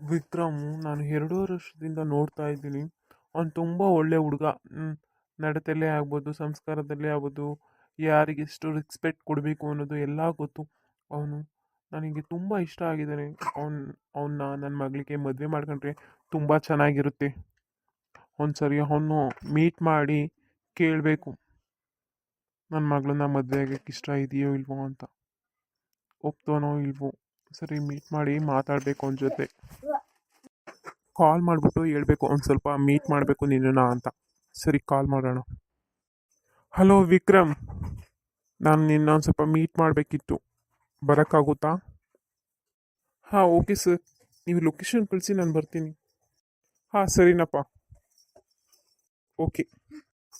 ವಿಕ್ರಮ್ ನಾನು ಎರಡೂ ವರ್ಷದಿಂದ ನೋಡ್ತಾ ಇದ್ದೀನಿ. ಅವ್ನು ತುಂಬ ಒಳ್ಳೆ ಹುಡುಗ. ನಡತೆಯಲ್ಲೇ ಆಗ್ಬೋದು, ಸಂಸ್ಕಾರದಲ್ಲೇ ಆಗ್ಬೋದು, ಯಾರಿಗೆ ಎಷ್ಟು ರೆಸ್ಪೆಕ್ಟ್ ಕೊಡಬೇಕು ಅನ್ನೋದು ಎಲ್ಲ ಗೊತ್ತು. ಅವನು ನನಗೆ ತುಂಬ ಇಷ್ಟ ಆಗಿದ್ದಾನೆ. ಅವ್ನು ಅವನ್ನ ನನ್ನ ಮಗಳಿಗೆ ಮದುವೆ ಮಾಡ್ಕೊಂಡ್ರೆ ತುಂಬ ಚೆನ್ನಾಗಿರುತ್ತೆ. ಒಂದು ಸರಿ ಅವನು ಮೀಟ್ ಮಾಡಿ ಕೇಳಬೇಕು. ನನ್ನ ಮಗಳನ್ನ ಮದುವೆ ಆಗಕ್ಕೆ ಇಷ್ಟ ಇದೆಯೋ ಇಲ್ವೋ ಅಂತ. ಒಪ್ತೋನೋ ಇಲ್ವೋ. ಸರಿ ಮೀಟ್ ಮಾಡಿ ಮಾತಾಡಬೇಕು ಅವನ ಜೊತೆ. ಕಾಲ್ ಮಾಡಿಬಿಟ್ಟು ಹೇಳ್ಬೇಕು, ಒಂದು ಸ್ವಲ್ಪ ಮೀಟ್ ಮಾಡಬೇಕು ನಿನ್ನನ್ನು ಅಂತ. ಸರಿ ಕಾಲ್ ಮಾಡೋಣ. ಹಲೋ ವಿಕ್ರಮ್. ನಾನು ನಿನ್ನ ಒಂದು ಸ್ವಲ್ಪ ಮೀಟ್ ಮಾಡಬೇಕಿತ್ತು. ಬರೋಕ್ಕಾಗುತ್ತಾ? ಹಾಂ ಓಕೆ ಸರ್ ನೀವು ಲೊಕೇಶನ್ ಕಳಿಸಿ, ನಾನು ಬರ್ತೀನಿ. ಹಾಂ, ಸರಿನಪ್ಪ. ಓಕೆ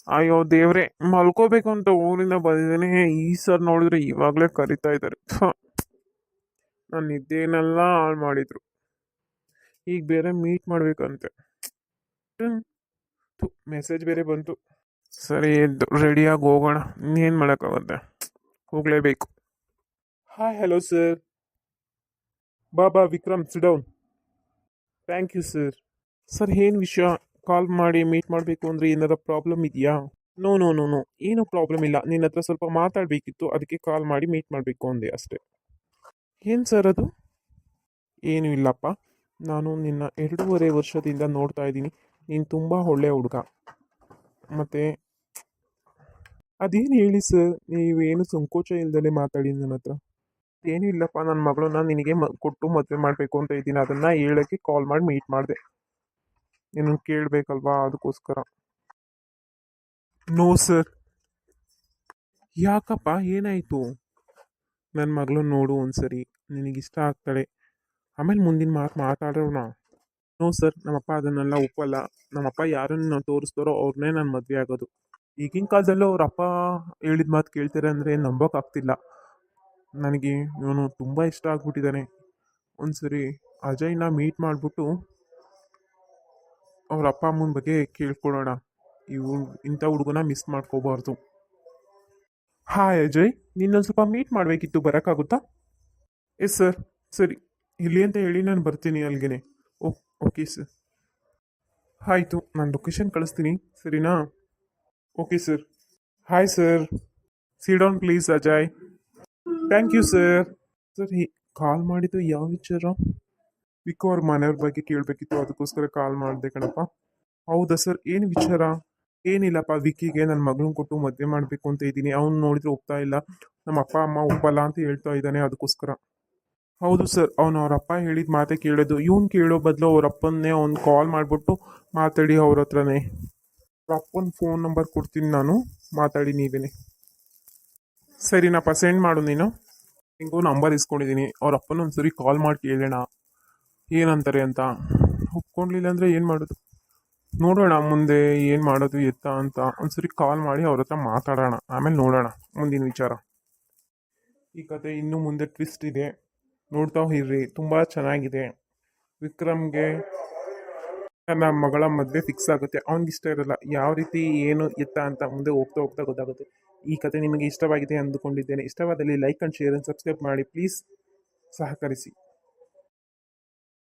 ಅಯ್ಯೋ, ದೇವ್ರೆ, ಮಲ್ಕೋಬೇಕು ಅಂತ ಊರಿಂದ ಬಂದಿದ್ದೇನೆ. ಈ ಸರ್ ನೋಡಿದ್ರೆ ಇವಾಗಲೇ ಕರಿತಾ ಇದ್ದಾರೆ. ನನ್ನ ನಿದ್ದೆನೆಲ್ಲ ಹಾಳು ಮಾಡಿದ್ರು. ಈಗ ಬೇರೆ ಮೀಟ್ ಮಾಡಬೇಕಂತೆ. ಮೆಸೇಜ್ ಬೇರೆ ಬಂತು. ಸರಿ ರೆಡಿಯಾಗಿ ಹೋಗೋಣ. ಇನ್ನೇನು ಮಾಡೋಕ್ಕಾಗುತ್ತೆ? ಹೋಗಲೇಬೇಕು. Hi hello sir Baba Vikram sit down thank you sir sir, ಏನು ವಿಷಯ? ಕಾಲ್ ಮಾಡಿ ಮೀಟ್ ಮಾಡಬೇಕು ಅಂದರೆ ಏನಾರ ಪ್ರಾಬ್ಲಮ್ ಇದೆಯಾ? ನೋ ನೋ ನೋ ನೋ ಏನೂ ಪ್ರಾಬ್ಲಮ್ ಇಲ್ಲ. ನಿನ್ನ ಹತ್ರ ಸ್ವಲ್ಪ ಮಾತಾಡಬೇಕಿತ್ತು. ಅದಕ್ಕೆ ಕಾಲ್ ಮಾಡಿ ಮೀಟ್ ಮಾಡಬೇಕು ಅಂದೆ ಅಷ್ಟೇ. ಏನು ಸರ್ ಅದು? ಏನೂ ಇಲ್ಲಪ್ಪ. ನಾನು ನಿನ್ನ ಎರಡೂವರೆ ವರ್ಷದಿಂದ ನೋಡ್ತಾ ಇದ್ದೀನಿ. ನೀನು ತುಂಬ ಒಳ್ಳೆಯ ಹುಡುಗ. ಮತ್ತು ಅದೇನು ಹೇಳಿ ಸರ್? ನೀವೇನು ಸಂಕೋಚ ಇಲ್ಲದಲ್ಲೇ ಮಾತಾಡಿ ನನ್ನ ಹತ್ರ. ಏನೂ ಇಲ್ಲಪ್ಪ. ನನ್ನ ಮಗಳನ್ನ ನಿನಗೆ ಮ, ಕೊಟ್ಟು ಮದುವೆ ಮಾಡಬೇಕು ಅಂತ ಇದ್ದೀನಿ. ಅದನ್ನು ಹೇಳೋಕ್ಕೆ ಕಾಲ್ ಮಾಡಿ ಮೀಟ್ ಮಾಡಿದೆ. ನೀನು ಕೇಳಬೇಕಲ್ವಾ ಅದಕ್ಕೋಸ್ಕರ ನೋ ಸರ್ ಯಾಕಪ್ಪ? ಏನಾಯಿತು? ನನ್ನ ಮಗಳು ನೋಡು ಒಂದ್ಸರಿ. ನಿನಗಿಷ್ಟ ಆಗ್ತಾಳೆ. ಆಮೇಲೆ ಮುಂದಿನ ಮಾತು ಮಾತಾಡೋಣ ನೋ ಸರ್, ನಮ್ಮಪ್ಪ ಅದನ್ನೆಲ್ಲ ಒಪ್ಪಲ್ಲ. ನಮ್ಮಪ್ಪ ಯಾರನ್ನು ತೋರಿಸ್ತಾರೋ ಅವ್ರನ್ನೇ ನಾನು ಮದುವೆ ಆಗೋದು. ಈಗಿನ ಕಾಲದಲ್ಲೂ ಅವ್ರ ಅಪ್ಪ ಹೇಳಿದ ಮಾತು ಕೇಳ್ತಾರೆ ಅಂದರೆ ನಂಬೋಕ್ಕಾಗ್ತಿಲ್ಲ. ನನಗೆ ಇವನು ತುಂಬ ಇಷ್ಟ ಆಗ್ಬಿಟ್ಟಿದ್ದಾನೆ ಒಂದ್ಸರಿ ಅಜಯ್ನ ಮೀಟ್ ಮಾಡಿಬಿಟ್ಟು ಅವ್ರ ಅಪ್ಪ ಅಮ್ಮನ ಬಗ್ಗೆ ಕೇಳ್ಕೊಳ್ಳೋಣ ಇವು ಇಂಥ ಹುಡುಗನ ಮಿಸ್ ಮಾಡ್ಕೋಬಾರ್ದು. ಹಾಯ್ ಅಜಯ್, ನಿನ್ನೊಂದು ಸ್ವಲ್ಪ ಮೀಟ್ ಮಾಡಬೇಕಿತ್ತು, ಬರೋಕ್ಕಾಗುತ್ತಾ? ಎಸ್ ಸರ್, ಸರಿ. ಇಲ್ಲಿ ಅಂತ ಹೇಳಿ ನಾನು ಬರ್ತೀನಿ ಅಲ್ಲಿಗೆ ಓ, ಓಕೆ, ಸರ್. ಆಯಿತು, ನಾನು ಲೊಕೇಶನ್ ಕಳಿಸ್ತೀನಿ, ಸರಿನಾ? Okay, sir. Hi sir sit down please Ajay thank you sir sir he call ಮಾಡಿದ್ದು ಯಾವ ವಿಚಾರ? ವಿಕೋ ಅವ್ರ ಮನೆಯವ್ರ ಬಗ್ಗೆ ಕೇಳಬೇಕಿತ್ತು, ಅದಕ್ಕೋಸ್ಕರ ಕಾಲ್ ಮಾಡಿದೆ ಕಣಪ್ಪ. ಹೌದಾ ಸರ್ ಏನು ವಿಚಾರ? ಏನಿಲ್ಲಪ್ಪ ವಿಕಿಗೆ ನನ್ನ ಮಗಳನ್ನ ಕೊಟ್ಟು ಮದುವೆ ಮಾಡಬೇಕು ಅಂತ ಇದ್ದೀನಿ. ಅವ್ನು ನೋಡಿದ್ರೆ ಒಪ್ತಾ ಇಲ್ಲ. ನಮ್ಮ ಅಪ್ಪ ಅಮ್ಮ ಒಪ್ಪಲ್ಲ ಅಂತ ಹೇಳ್ತಾ ಇದ್ದಾನೆ, ಅದಕ್ಕೋಸ್ಕರ. ಹೌದು ಸರ್, ಅವನು ಅವರಪ್ಪ ಹೇಳಿದ ಮಾತೇ ಕೇಳೋದು. ಇವ್ನು ಕೇಳೋ ಬದಲು ಅವರಪ್ಪನ್ನೇ ಅವ್ನು ಕಾಲ್ ಮಾಡಿಬಿಟ್ಟು ಮಾತಾಡಿ ಅವ್ರ ಹತ್ರನೇ. ಅಪ್ಪನ ಫೋನ್ ನಂಬರ್ ಕೊಡ್ತೀನಿ ನಾನು. ಮಾತಾಡಿ ನೀವೇನೆ. ಸರಿನಪ್ಪ ಸೆಂಡ್ ಮಾಡು ನೀನು. ಹಿಂಗೂ ನಂಬರ್ ಇಸ್ಕೊಂಡಿದ್ದೀನಿ ಅವರಪ್ಪನ ಅಪ್ಪನ ಒಂದ್ಸರಿ ಕಾಲ್ ಮಾಡಿ ಕೇಳೋಣ. ಏನಂತಾರೆ ಅಂತ. ಒಪ್ಕೊಂಡ್ಲಿಲ್ಲ ಅಂದರೆ ಏನು ಮಾಡೋದು? ನೋಡೋಣ, ಮುಂದೆ ಏನು ಮಾಡೋದು, ಎತ್ತ ಅಂತ. ಒಂದ್ಸರಿ ಕಾಲ್ ಮಾಡಿ ಅವ್ರ ಹತ್ರ ಮಾತಾಡೋಣ. ಆಮೇಲೆ ನೋಡೋಣ. ಮುಂದಿನ ವಿಚಾರ. ಈ ಕತೆ ಇನ್ನೂ ಮುಂದೆ ಟ್ವಿಸ್ಟ್ ಇದೆ. ನೋಡ್ತಾ ಇರ್ರಿ ತುಂಬ ಚೆನ್ನಾಗಿದೆ. ವಿಕ್ರಮ್ಗೆ ನನ್ನ ಮಗಳ ಮದುವೆ ಫಿಕ್ಸ್ ಆಗುತ್ತೆ. ಅವ್ನಿಗೆ ಇಷ್ಟ ಇರಲ್ಲ. ಯಾವ ರೀತಿ, ಏನು ಎತ್ತ ಅಂತ ಮುಂದೆ ಹೋಗ್ತಾ ಹೋಗ್ತಾ ಗೊತ್ತಾಗುತ್ತೆ. ಈ ಕತೆ ನಿಮಗೆ ಇಷ್ಟವಾಗಿದೆ ಅಂದುಕೊಂಡಿದ್ದೇನೆ. ಇಷ್ಟವಾದಲ್ಲಿ like and share and subscribe ಮಾಡಿ. ಪ್ಲೀಸ್ ಸಹಕರಿಸಿ.